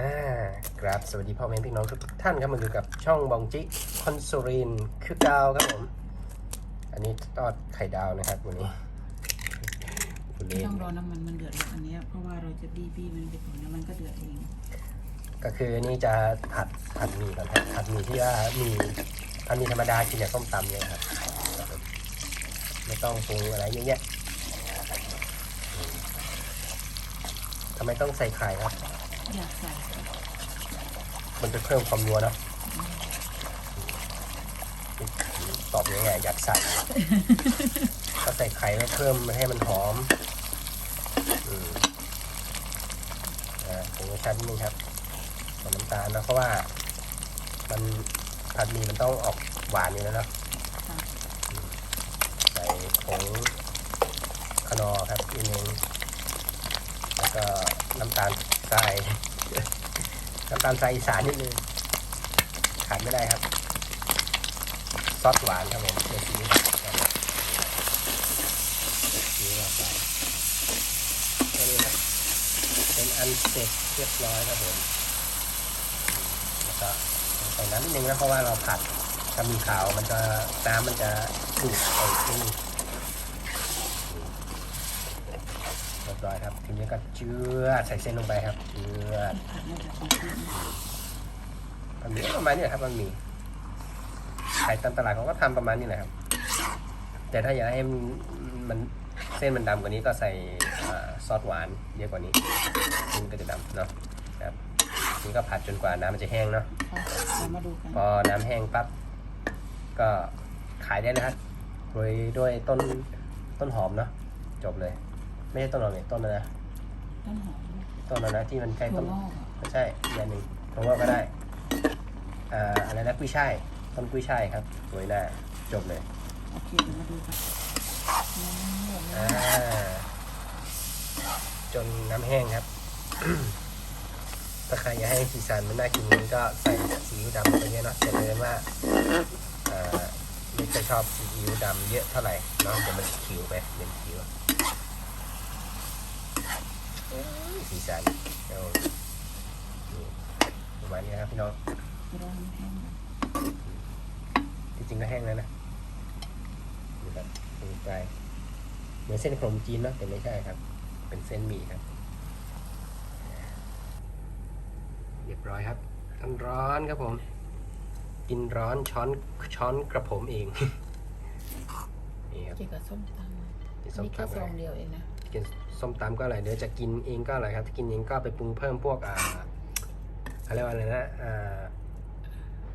อ่าครับสวัสดีพ่อแม่พี่น้องทุกท่านครับมาอยู่กับช่องบองจิคอนโซรินคือดาวครับผม อันนี้ทอดไข่ดาวนะครับวันนี้คุณไม่เล่นต้องรอน้ำมันมันเดือดหรอกอันเนี้ยเพราะว่าเราจะบี้บี้มันไปก่อนแล้วมันก็เดือดเองก็คือนี่จะผัดผัดหมี่ก่อนครับผัดหมี่ที่ว่าหมีผัดหมี่ธรรมดากินกับส้มตำเนี่ยครับไม่ต้องปรุงอะไรเยอะแยะอืมทำไมต้องใส่ไข่ครับ อยากใส่มันจะเพิ่มความนัวนะตอบยังไงอยากใส่ ก็ใส่ไข่ให้เพิ่มให้มันหอมอืมอ่าผมก็ชัดนิดนึงครับใส่น้ำตาลนะเพราะว่า มันผัดหมี่มันต้องออกหวานอยู่แล้วเนอะใส่ผงขนอครับอีกนึงแล้วก็น้ำตาลทราย น้ำตาลทรายอีสานนิดนึงขาดไม่ได้ครับซอสหวานครับผมเดี๋ยวซีอิ๊วซีอิ๊วไปแค่นี้ครับเป็นอันเสร็จเรียบร้อยครับผมแล้วก็ใส่น้ำนิดนึงนะเพราะว่าเราผัดกับหมีขาวมันจะน้ำมันจะดูดไปนิดนึงเรียบร้อยครับ ทีนี้ ก็เจือดใส่เส้นลงไปครับเจือดผัดมาจากกรุงเทพนะมันมีประมาณนี้แหละครับมันมีขายตามตลาดเขาก็ทำประมาณนี้แหละครับ แต่ถ้าอยากให้มันมันเส้นมันดำกว่านี้ก็ใส่อ่าซอสหวานเยอะกว่านี้มันก็จะดำเนาะครับนี่ก็ผัดจนกว่าน้ำมันจะแห้งเนาะค่ะเรามาดูกันพอน้ำแห้งปั๊บก็ขายได้นะครับโรยด้วยต้นต้นหอมเนาะจบเลย ไม่ใช่ต้นหอมเนี่ยต้นอะไรนะ ต้นหอมต้นอะไรนะที่มันใกล้ถั่ต้วนงอกอะไม่ใช่อีกอย่างหนึ่งผมว่าก็ได้อ่าอะไรนะกุ้ยช่ายต้นกุ้ยช่ายครับ สวยหน้าจบเลยโอเคเดี๋ยวมาดูกันน้ำหมดอ่าแล้วจนน้ำแห้งครับถ้าใครอยากให้สีสันมันน่ากินนี้ก็ใส่ซีอิ๊วดำไปเยอะเนาะแต่เลยว่าอ่าไม่ค่อยชอบซีอิ๊วดำเยอะเท่าไหร่เนาะเดี๋ยวมันคิวไปเป็นคิวเอ้ย สีสันเอานี่ประมาณนี้นะครับพี่น้องรอน้ำแห้งก่อนที่จริงก็แห้งแล้วนะนี่ครับลงไปเหมือนเส้นขนมจีนเนาะแต่ไม่ใช่ครับ เป็นเส้นหมี่ครับ เรียบร้อยครับร้อนร้อนๆครับผม กินร้อนช้อนช้อนกระผมเองนี่ครับเกี่ยวกับส้มตำกินอันส้มนี่แค่ตำซอะไรองเดียวเองนะกิน ส้มตำก็อร่อยเดี๋ยวจะกินเองก็อร่อยครับถ้ากินเองก็ไปปรุงเพิ่มพวกอ่าเขาเรียกว่าอะไรนะอ่า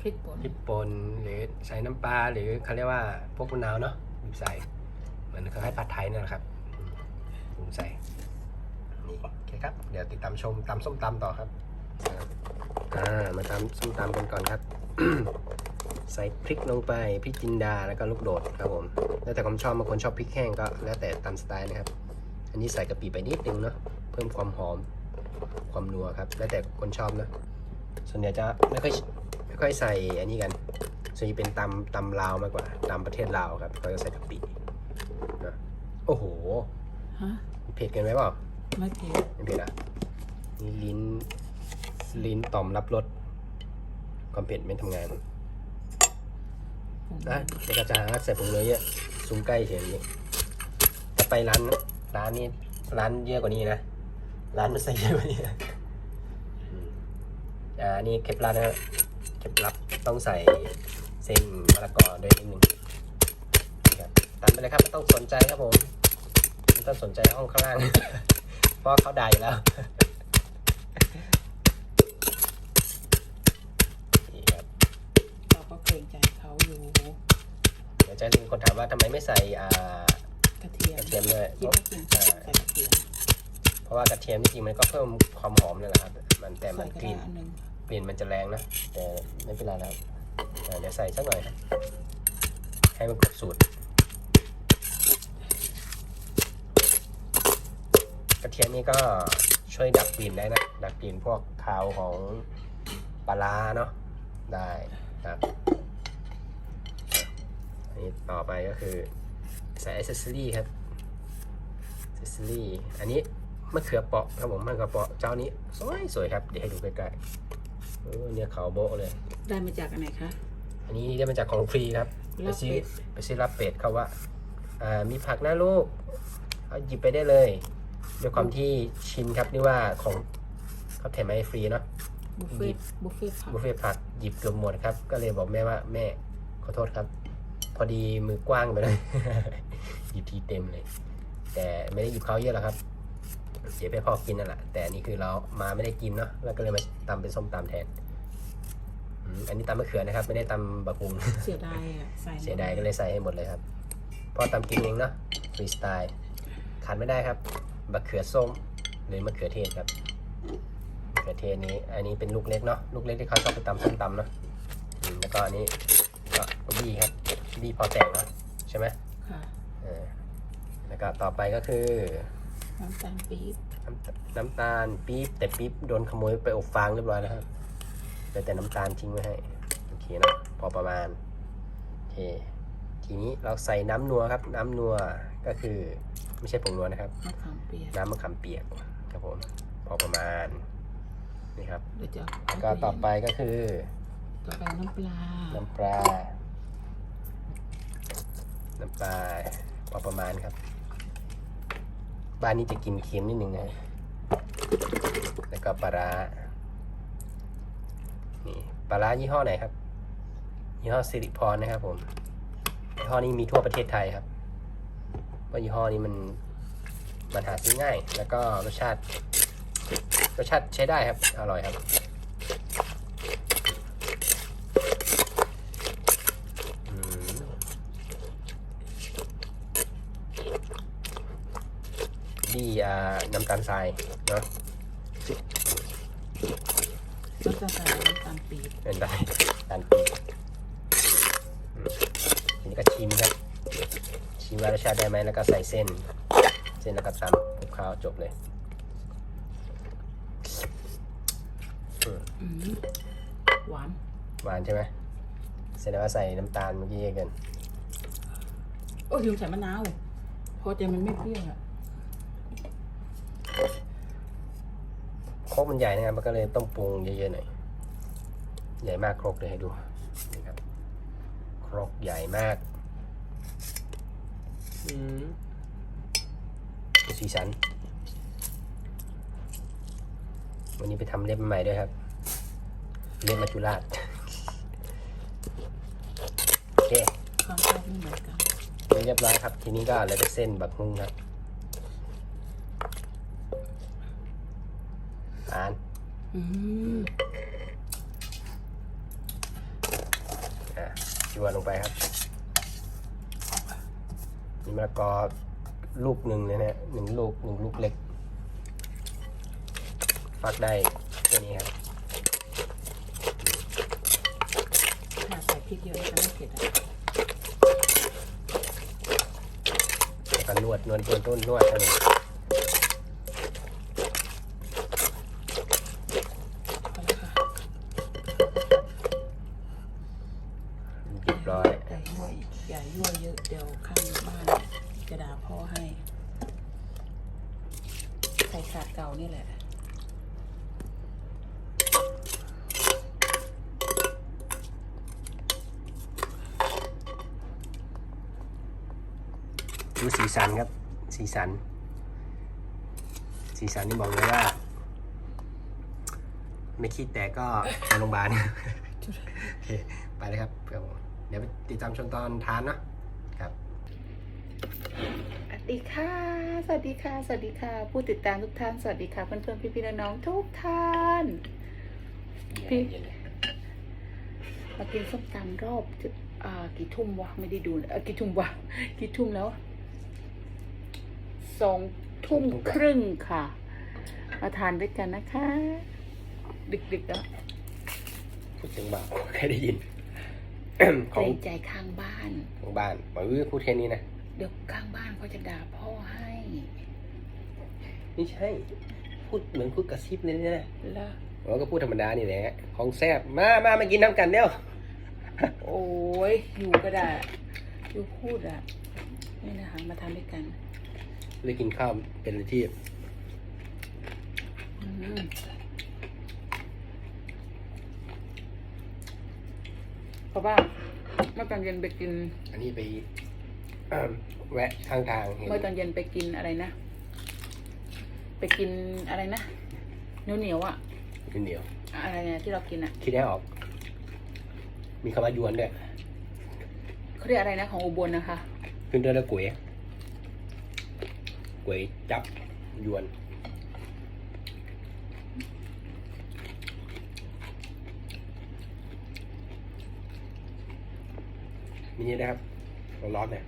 พริกป่นพริกป่นหรือใส่น้ำปลาหรือเขาเรียกว่าพวกมะนาวเนาะบีบใส่เหมือนเขาให้ผัดไทยนั่นแหละครับอืมปรุงใส่นี่โอเคครับ เดี๋ยวติดตามชมตำส้มตำต่อครับอ่ามาตำส้มตำกันก่อนครับ ใส่พริกลงไปพริกจินดาแล้วก็ลูกโดดครับผมแล้วแต่ความชอบบางคนชอบพริกแห้งก็แล้วแต่ตามสไตล์นะครับ อันนี้ใส่กะปิไปนิดนึงเนาะเพิ่มความหอมความนัวครับ แล้วแต่คนชอบนะ ส่วนใหญ่จะไม่ค่อยไม่ค่อยใส่อันนี้กัน ส่วนใหญ่เป็นตำตำลาวมากกว่าตำประเทศลาวครับเขาจะใส่กะปินะโอ้โหฮะเผ็ดเกันไหมเปล่าไม่เผ็ดไม่เผ็ดอะนี่ลิ้นลิ้นต่อมรับรสความเผ็ดไม่ทำงานผมนะเด็กกระจายใส่ผงเนยเยอะซุ้มใกล้เฉยนี้แต่ไปร้าน ร้านนี้ร้านเยอะกว่านี้นะ ร้านมันใส่เยอะกว่านี้นะอืมอ่าอันนี่เคล็ดลับนะฮะเคล็ดลับต้องใส่เส้นมะละกอด้วยนิดนึงนะครับตามไปเลยครับไม่ต้องสนใจครับผมไม่ต้องสนใจห้องข้างล่างเพราะเขาได้อยู่แล้วนี่ครับเราก็เกรงใจเขาอยู่เดี๋ยวจะมีคนถามว่าทำไมไม่ใส่อ่า กระเทียมกระเทียมด้วยคิดว่ากินใส่กระเทียมเพราะว่ากระเทียมจริงๆมันก็เพิ่มความหอมนั่นแหละครับ มันแต่มัใส่นก็กได้ลิ่นอันหนึงกลิ่นมันจะแรงนะ แต่ไม่เป็นไรแล้วอ่าเดี๋ยวใส่สักหน่อยครับให้มันครบสูตร กระเทียมนี่ก็ช่วยดับกลิ่นได้นะ ดับกลิ่นพวกคาวของปลาร้าเนาะได้ครับอันนี้ต่อไปก็คือ ใส่อ c เซสซอรี่ครับอ c เซสซอรี่อันนี้มะเขือเปราะครับผมมะเขือเปราะเจ้านี้ สวยสวยครับเดี๋ยวให้ดูใกล้ๆเออเนี่ยขาวโบ๊ะเลย ได้มาจากอันไหนคะ อันนี้ได้มาจากของฟรีครับไปลาบซื้อเป็ดไปซื้อลาบเป็ดเขาว่าอ่ามีผักนะลูกเอาหยิบไปได้เลยด้วยความที่ชินครับนี่ว่าของเขาแถมมาให้ฟรีเนาะบุฟเฟ่ต์บุฟเฟ่ต์ผักบุฟเฟ่ต์ผักหยิบเกือบหมดครับ ก็เลยบอกแม่ว่าแม่ขอโทษครับ พอดีมือกว้างไปเลย หยิบทีเต็มเลย แต่ไม่ได้หยิบเขาเยอะหรอกครับเดี๋ยวไปพ่อกินนั่นแหละแต่อันนี่คือเรามาไม่ได้กินเนาะแล้วก็เลยมาตำเป็นส้มตำแทนอืมอันนี้ตำมะเขือนะครับ ไม่ได้ตำบะพุงเสียดายอะใส่หมเสียดายก็เลยใส่ให้หมดเลยครับเพอตำกินเองเนาะฟรีสไตล์ขาดไม่ได้ครับมะเขือส้มหรือมะเขือเทศครับมะเขือเทศนี้ อันนี้เป็นลูกเล็กเนาะลูกเล็กที่เขาชอบไปตำส้มตำเนาะอืมแล้วก็อันนี้ก็บี้ครับบี้พอแตกเนาะใช่ไหมค่ะเออแล้ว ก็ต่อไปก็คือ น้ำตาลปี๊บน้ำน้ำตาลปี๊บแต่ปี๊บโดนขโมยไปอบฟางเรียบร้อยแล้วครับเหลือแต่น้ำตาลทิ้งไว้ให้โอเคเนาะพอประมาณโอเคทีนี้เราใส่น้ำนัวครับ น้ำนัวก็คือไม่ใช่ผงนัวนะครับ มะขามเปียกน้ำมะขามเปียกครับผมพอประมาณนี่ครับเดี๋ยวจะแล้วก็ต่อไปก็คือต่อไปน้ำปลาน้ำปลาน้ำปลาพอประมาณครับ บ้านนี้จะกินเค็มนิดนึงนะ แล้วก็ปลาร้านี่ปลาร้ายี่ห้อไหนครับยี่ห้อสิริพรนะครับ ผมยี่ห้อนี้มีทั่วประเทศไทยครับว่าะยี่ห้อนี้มันมันหาซื้อง่าย แล้วก็รสชาติรสชาติใช้ได้ครับ อร่อยครับ อืม ดีอ่าน้ำตาลทรายเนาะแล้วก็ใส่น้ำตาลปี๊บเป็นได้ตาลปี๊บอืมทีนี้ก็ชิมครับ ชิมว่ารสชาติได้ไหมแล้วก็ใส่เส้น เส้นแล้วก็ตำคลุกข้าวจบเลยอืมอืมหวาน หวานใช่ไหมแสดงว่าใส่น้ำตาลเมื่อกี้เยอะเกินโอ้ยลืมใส่มะนาวเพอใจมันไม่เปรี้ยวอะโครกมันใหญ่นะครับ มันก็เลยต้องปรุงเยอะๆหน่อย ใหญ่มากโครกเลยให้ดูนี่ครับโครกใหญ่มากอืมดูสีสัน วันนี้ไปทำเล็บมาใหม่ด้วยครับ เล็บมาจุราชโอเคความชอบไม่เหมือนกันเรียบร้อยครับ ทีนี้ก็เหลือแต่เส้นบักฮุ้งครับอ่าน อืมอะจั่วลงไปครับนี่มะละกอลูกหนึ่งเลยนะหนึ่งลูกหนึ่งลูกเล็ก ฟักได้แค่นี้ครับถ้าใส่พริกเยอะจะไม่เผ็ดอะแล้วก็นวดนวดนวดนวดนวดให้มันไปแล้วค่ะ เรียบร้อย อย่ายั่วอย่ายั่วเยอะเดี๋ยวข้างบ้านจะด่าพ่อให้ ใส่ขาดเก่านี่แหละ ดูสีสันครับ สีสัน สีสันนี่บอกเลยว่า ไม่คิดแต่ก็ไปโรงพยาบาลโอเคไปเลยครับครับผมเดี๋ยวไปติดตามชมตอนทานเนอะครับสวัสดีค่ะ สวัสดีค่ะ สวัสดีค่ะ ผู้ติดตามทุกท่านสวัสดีค่ะเพื่อนๆพี่ๆน้องๆทุกท่านพี่มากินส้มตำรอบจะอ่ากี่ทุ่มวะไม่ได้ดูเออกี่ทุ่มวะกี่ทุ่มแล้ว สองทุ่มครึ่งค่ะ มาทานด้วยกันนะคะ ดึกๆแล้วพูดถึงบ่าวใครได้ยิน ขเกอรง งใจข้างบ้าน ของบ้านบอกว่าพูดแค่นี้นะ เดี๋ยวข้างบ้านเขาจะด่าพ่อให้ไม่ใช่ พูดเหมือนพูดกระซิบเลยนะแล้ว เราก็พูดธรรมดานี่แหละ ของแซ่บ มามามากินน้ำกันเร็วโอ้ยอยู่ก็ได้อยู่พูดอะ นี่นะคะ มาทานด้วยกัน เลยกินข้าวเป็นอะไรที่อืมเพราะว่าเมื่อตอนเย็นไปกิน อันนี้ไปเอิ่มแวะข้างทางเห็นเมื่อตอนเย็นไปกินอะไรนะ ไปกินอะไรนะเหนียวเหนียวๆอะเหนียวอะไรเนี่ยที่เรากินอะ คิดได้ออก มีคำว่ายวนด้วยเขาเรียกอะไรนะของอุบลนะคะ ขึ้นด้วยแล้วก๋วย ก๋วยจับยวน มีนี่นะครับ ร้อนๆเนี่ย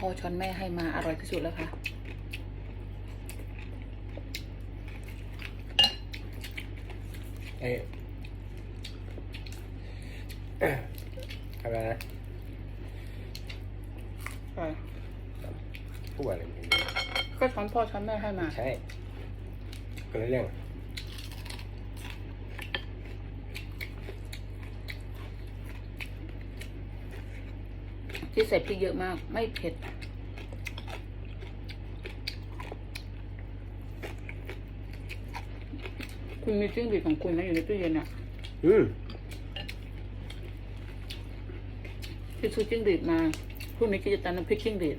พ่อช้อนแม่ให้มาอร่อยที่สุดแล้วค่ะเอ้ยอะไรนะใช่พูดอะไรไม่รู้ก็ช้อนพ่อช้อนแม่ให้มา ใช่ก็เลยเรื่อง ที่ใส่พริกเยอะมาก ไม่เผ็ด คุณมีจิ้งหรีดของคุณนะอยู่ในตู้เย็นอะอืมที่ซื้อจิ้งหรีดมาพรุ่งนี้ก็จะตำน้ำพริกจิ้งหรีด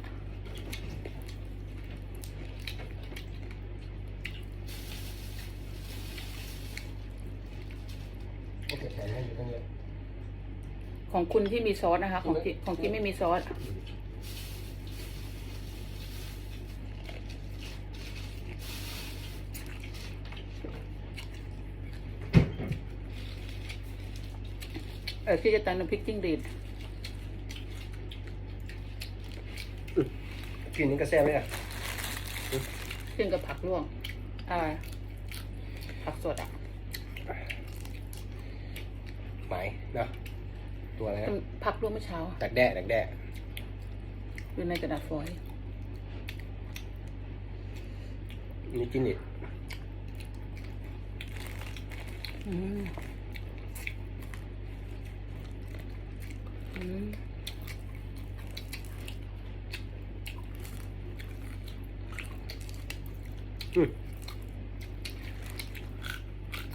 โอเคใช้ให้อยู่ตั้งเยอะ ของ คุณที่มีซอสนะคะ ของที่ของที่ไม่มีซอสเออที่จะตำน้ำพริกจิ้งหรีดกินนี่ก็แซ่บไหมอะขึ้นกับผักลวกอะไรผักสดอะไหมเนาะ ตัวอะไรนะผักลวกเมื่อเช้าดักแด้ดักแด้อยู่ในกระดาษฟอยล์นี่จิ้นดิดอืมอืมอืม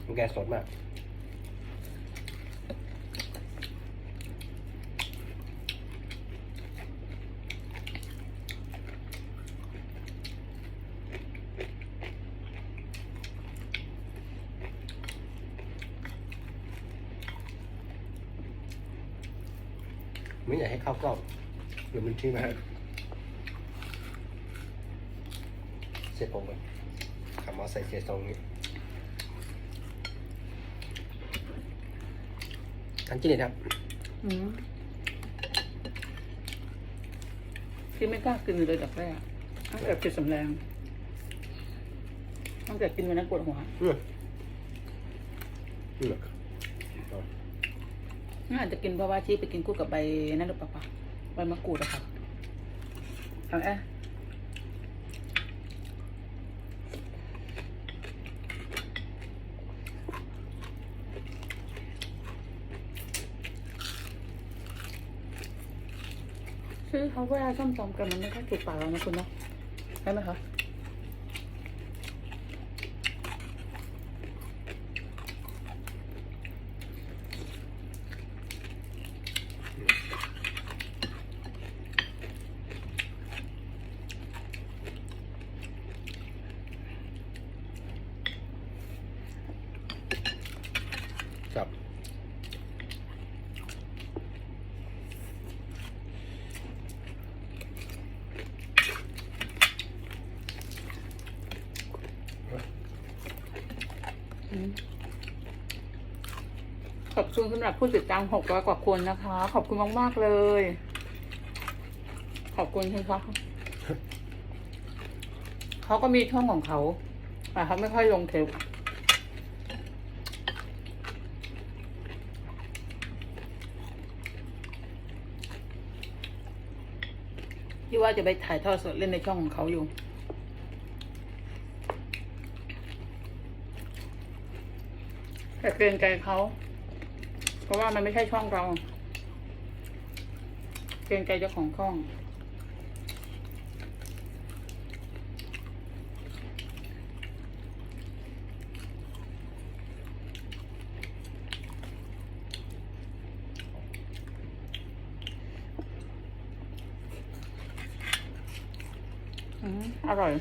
มันแกสดมาก ไม่อยากให้เข้ากล้องหรือมัน ที่มาเสร็จผมก่อนขับมอเตอร์ไซค์เสียตรงนี้อันที่นี่ครับอืมที่ไม่กล้ากินเลยจากแรกตั้งแต่ผิดสำแรงตั้งแต่กินวันนั้นปวดหัวอืมอืมน่าจะกินเพราะว่าที่ไปกินคู่กับใบนั่นหรือเปล่าปะ ใบมะกรูดอะค่ะเอาแอะซื้อเขาเวลาส้มตำกันมันไม่ค่อยถูกปากเรานะคุณเนาะใช่ไหมคะ ขอบคุณสำหรับผู้ติดตามหกร้อยกว่าคนนะคะ ขอบคุณมากมากเลย ขอบคุณครับเขาก็มีช่องของเขาแต่เขาไม่ค่อยลงเทปที่ว่าจะไปถ่ายทอดสดเล่นในช่องของเขาอยู่แต่เกรนใจเขา เพราะว่ามันไม่ใช่ช่องเราเกรงใจเจ้าของช่องอืมอร่อย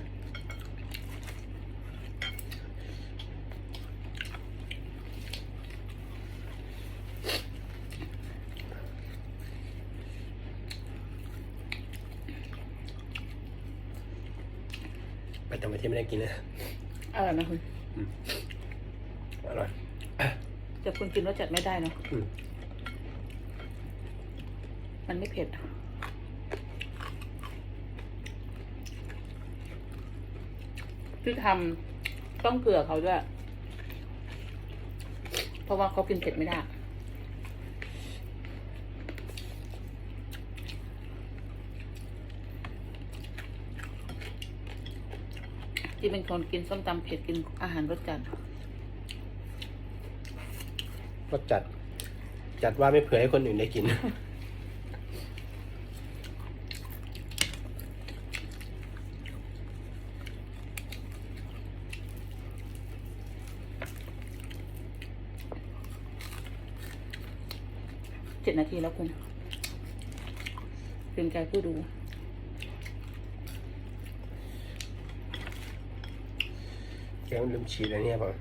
ไปต่างประเทศไม่ได้กินนะอร่อยไหมคุณอร่อยแต่คุณกินรสจัดไม่ได้เนอะอืมมันไม่เผ็ดที่ทำต้องเกลือเขาด้วย เพราะว่าเขากินเผ็ดไม่ได้ ที่เป็นคนกินส้มตำเผ็ดกินอาหารรสจัดก็จัด จัดว่าไม่เผื่อให้คนอื่นได้กิน เจ็ดนาทีแล้วคุณเกรงใจผู้ดู แกมันลืมชีสอะไรเนี่ยป่ะ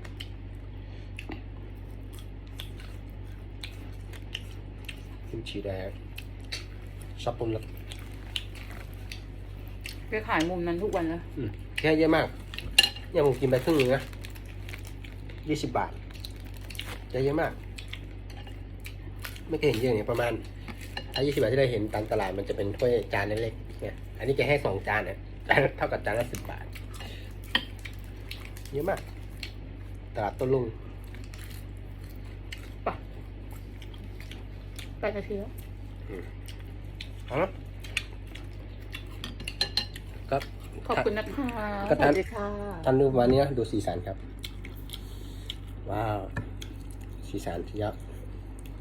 ลืมชีสอะไรครับชอบปรุงแล้วไปขายมุมนั้นทุกวันแล้วอืมแค่เยอะมากเนี่ยผมกินไปครึ่งหนึงนะยี่สิบบาทจะเยอะมาก ไม่เคยเห็นเยอะอย่างนี้ประมาณถ้ายี่สิบาทที่เราเห็นตามตลาดมันจะเป็นถ้วยจานเล็กๆเนี่ยอันนี้แกให้สองจานเนี่ยเท่ากับจานละสิบบาท เยอะมาก ตลาดโต้นลุงไปนาทีแล้วเอาละก็ขอบคุณนะคะก็สทานวัสดีค่ะท่านดูวันนี้นะดูสีสันครับ ว้าว สีสันสุดยอด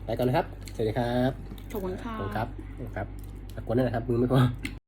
ไปก่อนนะครับ สวัสดีครับขอบคุณค่ะ ขอบคุณครับขอบคุณครับตะโกนได้นะครับมือไม่พอ